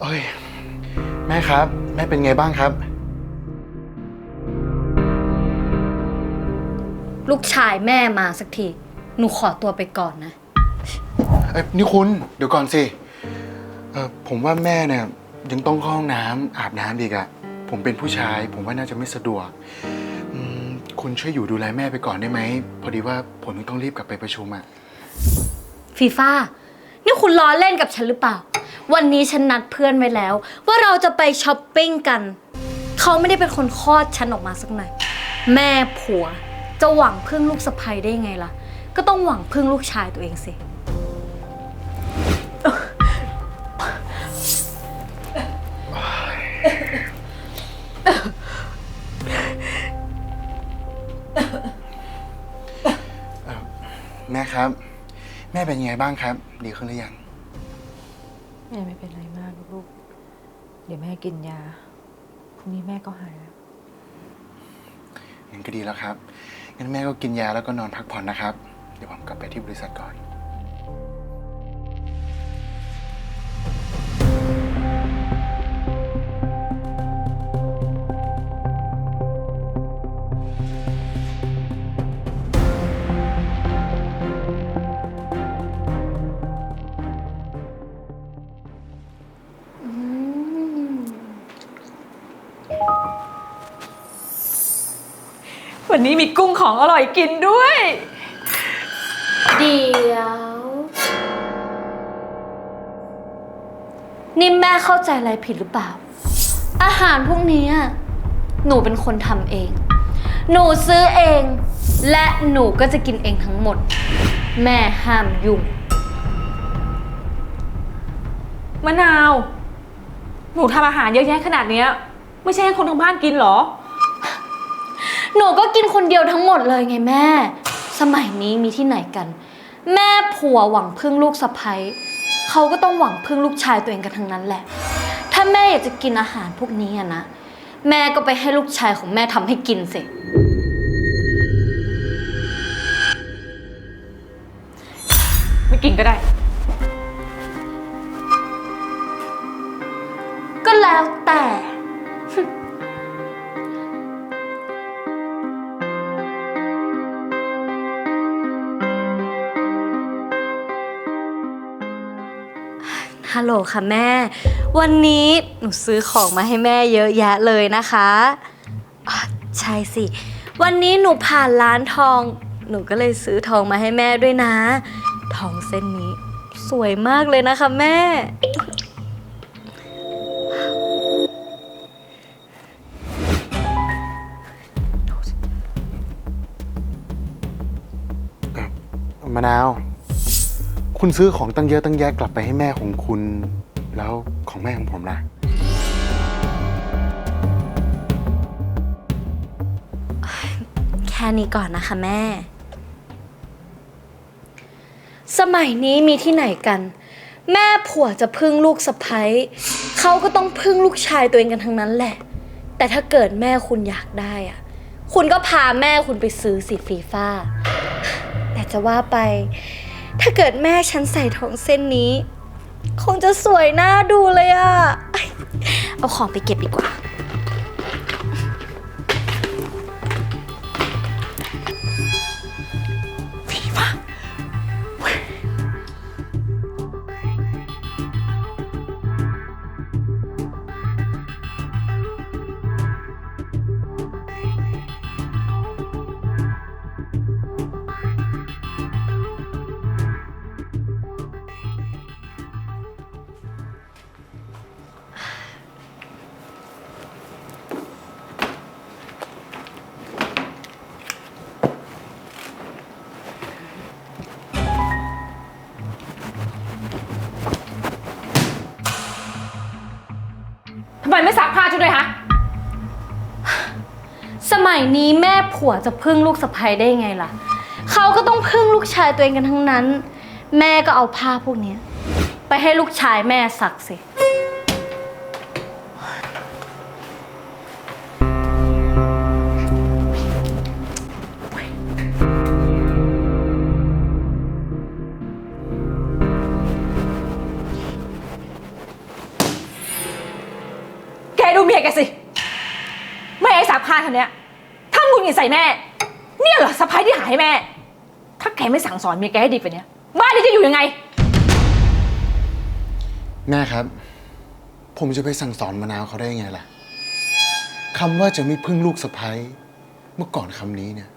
เอ้ย แม่ครับ แม่เป็นไงบ้างครับ ลูกชายแม่มาสักที หนูขอตัวไปก่อนนะ เอ้ยนี่คุณ เดี๋ยวก่อนสิเออผมว่าแม่เนี่ยยังต้องเข้าห้องน้ำอาบน้ำอีกอะผมเป็นผู้ชาย ผมว่าน่าจะไม่สะดวกอืม คุณช่วยอยู่ดูแลแม่ไปก่อนได้ไหม พอดีว่าผมต้องรีบกลับไปประชุมอะฟีฟ่านี่คุณล้อเล่นกับฉันหรือเปล่า วันนี้ฉันนัดเพื่อนไว้แล้ว ว่าเราจะไปช้อปปิ้งกัน เขาไม่ได้เป็นคนคลอดฉันออกมาสักหน่อย แม่ผัวจะหวังพึ่งลูกสะใภ้ได้ยังไงล่ะ ก็ต้องหวังพึ่งลูกชายตัวเองสิ ครับ แม่เป็นยังไงบ้างครับ ดีขึ้นหรือยัง แม่ไม่เป็นไรมากลูกๆเดี๋ยวแม่กินยา พรุ่งนี้แม่ก็หายแล้ว งั้นก็ดีแล้วครับ งั้นแม่ก็กินยาแล้วก็นอนพักผ่อนนะครับ เดี๋ยวผมกลับไปที่บริษัทก่อน วันนี้มีกุ้งของอร่อยกินด้วย เดี๋ยว นี่แม่เข้าใจอะไรผิดหรือเปล่า อาหารพวกนี้อะหนูเป็นคนทำเอง หนูซื้อเอง และหนูก็จะกินเองทั้งหมด แม่ห้ามยุ่ง มะนาว หนูทำอาหารเยอะแยะขนาดเนี้ย ไม่ใช่ให้คนทั้งบ้านกินเหรอ หนูก็กินคนเดียวทั้งหมดเลยไงแม่ สมัยนี้มีที่ไหนกัน แม่ผัวหวังพึ่งลูกสะใภ้เขาก็ต้องหวังพึ่งลูกชายตัวเองกันทั้งนั้นแหละ ถ้าแม่อยากจะกินอาหารพวกนี้อะนะ แม่ก็ไปให้ลูกชายของแม่ทำให้กินสิ ไม่กินก็ได้ ฮัลโหลค่ะแม่ วันนี้หนูซื้อของมาให้แม่เยอะแยะเลยนะคะอะใช่สิ วันนี้หนูผ่านร้านทอง หนูก็เลยซื้อทองมาให้แม่ด้วยนะ ทองเส้นนี้ สวยมากเลยนะคะแม่ มะนาว คุณซื้อของตั้งเยอะตั้งแยะกลับไปให้แม่ของคุณ แล้วของแม่ของผมล่ะ แค่นี้ก่อนนะคะแม่ สมัยนี้มีที่ไหนกัน แม่ผัวจะพึ่งลูกสะพ้ยเขาก็ต้องพึ่งลูกชายตัวเองกันทั้งนั้นแหละ แต่ถ้าเกิดแม่คุณอยากได้อะคุณก็พาแม่คุณไปซื้อสิฟีฟ้าแต่จะว่าไป ถ้าเกิดแม่ฉันใส่ทองเส้นนี้ คงจะสวยน่าดูเลยอะเอาของไปเก็บดีกว่า ด้วยฮะ สมัยนี้แม่ผัวจะพึ่งลูกสะใภ้ได้ไงล่ะ เขาก็ต้องพึ่งลูกชายตัวเองกันทั้งนั้น แม่ก็เอาผ้าพวกเนี้ยไปให้ลูกชายแม่ซักสิ กสิ แม่ไอ้สาบคานคนเนี้ยถ้ามึงยิงใส่แม่ เนี่ยเหรอสะพายที่หายแม่ ถ้าแกไม่สั่งสอนเมียแกให้ดีกว่านี้บ้านนี้จะอยู่ยังไง แม่ครับ ผมจะไปสั่งสอนมะนาวเขาได้ยังไงล่ะคำว่าจะไม่พึ่งลูกสะพ้ายเมื่อก่อนคำนี้เนี่ย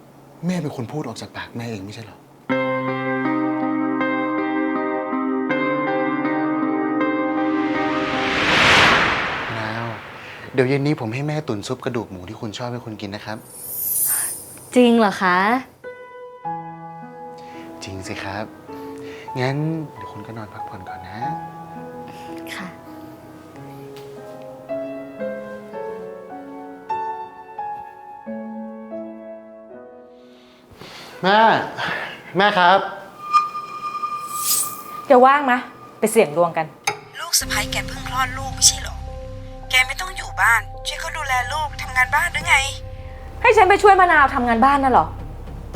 แม่เป็นคนพูดออกจากปากแม่เองไม่ใช่เหรอ เดี๋ยวเย็นนี้ผมให้แม่ตุ๋นซุปกระดูกหมูที่คุณชอบให้คุณกินนะครับ จริงเหรอคะ จริงสิครับ งั้นเดี๋ยวคุณก็นอนพักผ่อนก่อนนะ ค่ะ แม่ แม่ครับแกว่างไหมไปเสี่ยงดวงกัน ลูกสะพ้ายแกเพิ่งคลอดลูกไม่ใช่เหรอ แกไม่ต้อง อยู่บ้านช่วยเขาดูแลลูกทำงานบ้านหรือไง ให้ฉันไปช่วยมะนาวทำงานบ้านน่ะเหรอ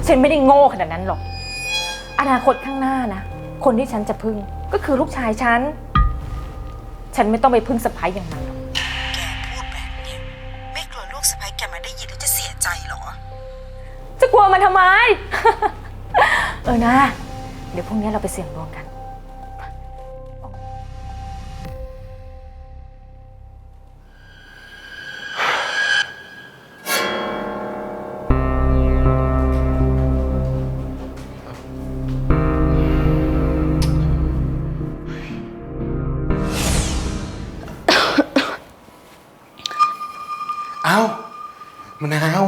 ฉันไม่ได้โง่ขนาดนั้นหรอก อนาคตข้างหน้านะ คนที่ฉันจะพึ่งก็คือลูกชายฉัน ฉันไม่ต้องไปพึ่งสะพ้ายอย่างมันหรอกแกพูดแบบเนี้ยไม่กลัวลูกสะพ้ายแกมาได้ยินแล้วจะเสียใจเหรอ จะกลัวมันทำไม เออนะ เดี๋ยวพรุ่งนี้เราไปเสี่ยงดวงกัน มะนาว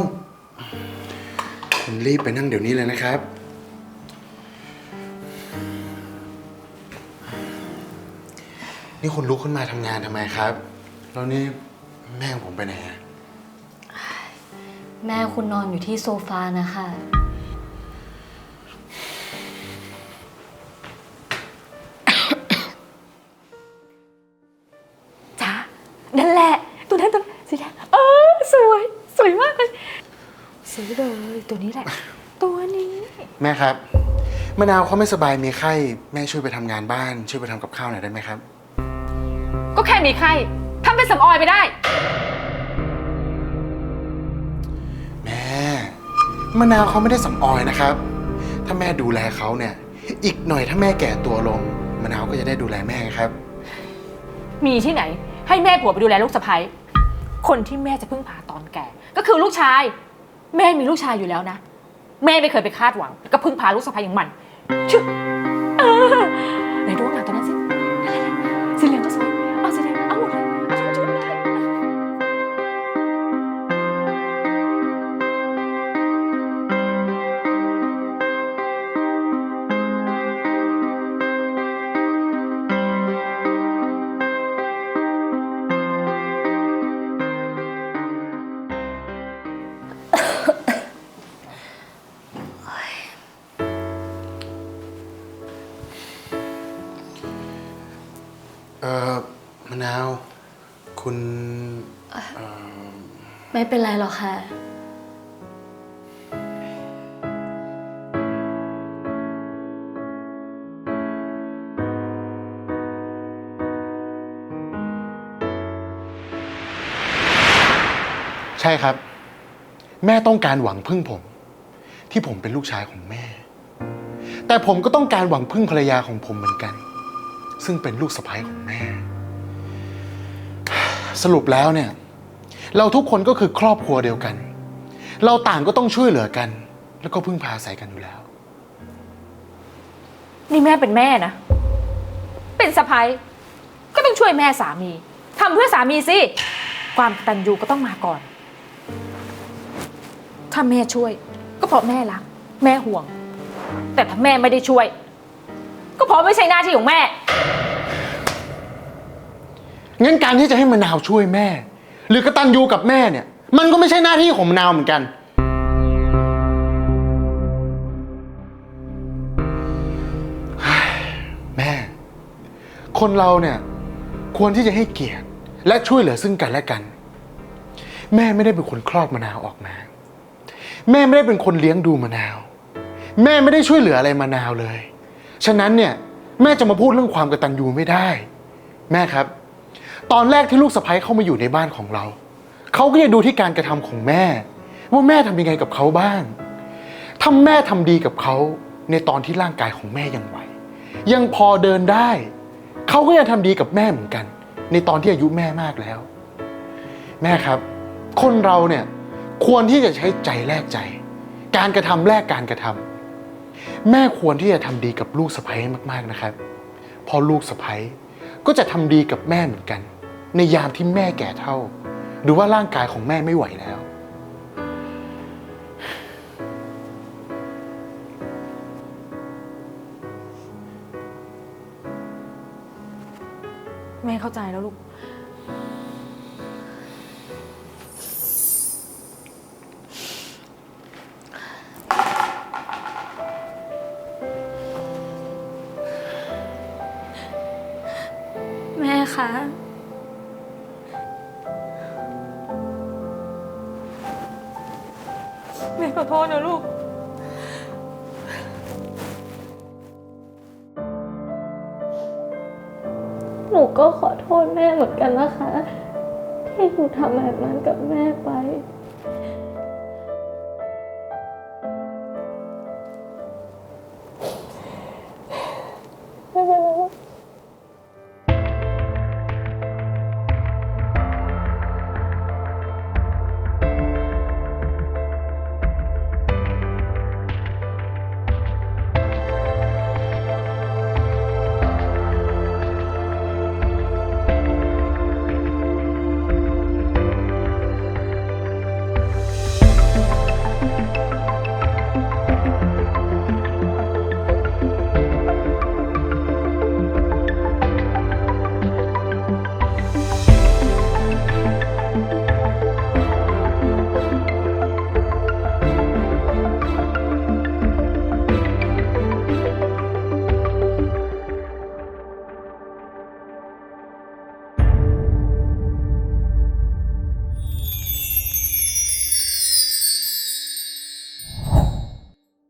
คุณรีบไปนั่งเดี๋ยวนี้เลยนะครับ นี่คุณลุกขึ้นมาทำงานทำไมครับ แล้วนี่แม่ของผมไปไหนอะแม่คุณนอนอยู่ที่โซฟานะคะ จ้านั่นแหละ ตัวนั้นตัวสีแดงเออ สวยส วยมากเลยซื้อเลยตัวนี้แหละ ตัวนี้ แม่ครับมะนาวเขาไม่สบายมีไข้แม่ช่วยไปทำงานบ้าน ช่วยไปทำกับข้าวหน่อยได้ไหมครับ ก็แค่มีไข้ทำเป็นสำออยไปได้ แม่มะนาวเขาไม่ได้สำออยนะครับ ถ้าแม่ดูแลเขาเนี่ย อีกหน่อยถ้าแม่แก่ตัวลงมะนาวก็จะได้ดูแลแม่ครับ มีที่ไหน ให้แม่ผัวไปดูแลลูกสะใภ้ คนที่แม่จะพึ่งพาตอนแก่ ก็คือลูกชาย แม่มีลูกชายอยู่แล้วนะ แม่ไม่เคยไปคาดหวัง ก็พึ่งพาลูกสะใภ้อย่างมันชึเออไหนดูหนังตัวนั้น เอ่อมะนาว คุณเอ่อไม่เป็นไรหรอกค่ะ ใช่ครับ แม่ต้องการหวังพึ่งผม ที่ผมเป็นลูกชายของแม่ แต่ผมก็ต้องการหวังพึ่งภรรยาของผมเหมือนกัน ซึ่งเป็นลูกสะใภ้ของแม่ สรุปแล้วเนี่ย เราทุกคนก็คือครอบครัวเดียวกัน เราต่างก็ต้องช่วยเหลือกัน แล้วก็พึ่งพาอาศัยกันอยู่แล้ว นี่แม่เป็นแม่นะ เป็นสะพ้ายก็ต้องช่วยแม่สามีทำเพื่อสามีสิ ความกตัญญูก็ต้องมาก่อน ถ้าแม่ช่วย ก็เพราะแม่รัก แม่ห่วง แต่ถ้าแม่ไม่ได้ช่วย ก็เพราะไม่ใช่หน้าที่ของแม่ งั้นการที่จะให้มะนาวช่วยแม่ หรือกระตันยูกับแม่เนี่ย มันก็ไม่ใช่หน้าที่ของมะนาวเหมือนกัน แม่ คนเราเนี่ย ควรที่จะให้เกียรติและช่วยเหลือซึ่งกันและกัน แม่ไม่ได้เป็นคนคลอดมะนาวออกมา แม่ไม่ได้เป็นคนเลี้ยงดูมะนาว แม่ไม่ได้ช่วยเหลืออะไรมะนาวเลย ฉะนั้นเนี่ยแม่จะมาพูดเรื่องความกตัญญูไม่ได้ แม่ครับ ตอนแรกที่ลูกสะใภ้เข้ามาอยู่ในบ้านของเราเขาก็จะดูที่การกระทำของแม่ ว่าแม่ทำยังไงกับเขาบ้างถ้าแม่ทำดีกับเขาในตอนที่ร่างกายของแม่ยังไหว ยังพอเดินได้ เขาก็ยังทำดีกับแม่เหมือนกัน ในตอนที่อายุแม่มากแล้ว แม่ครับ คนเราเนี่ยควรที่จะใช้ใจแลกใจ การกระทำแลกการกระทำ แม่ควรที่จะทำดีกับลูกสะใภ้มากๆนะครับเพอลูกสะใภ้ก็จะทำดีกับแม่เหมือนกัน ในยามที่แม่แก่เท่า หรือว่าร่างกายของแม่ไม่ไหวแล้ว แม่เข้าใจแล้วลูก แม่คะ แม่ขอโทษนะลูก หนูก็ขอโทษแม่เหมือนกันนะคะ ที่หนูทำแบบนั้นกับแม่ไป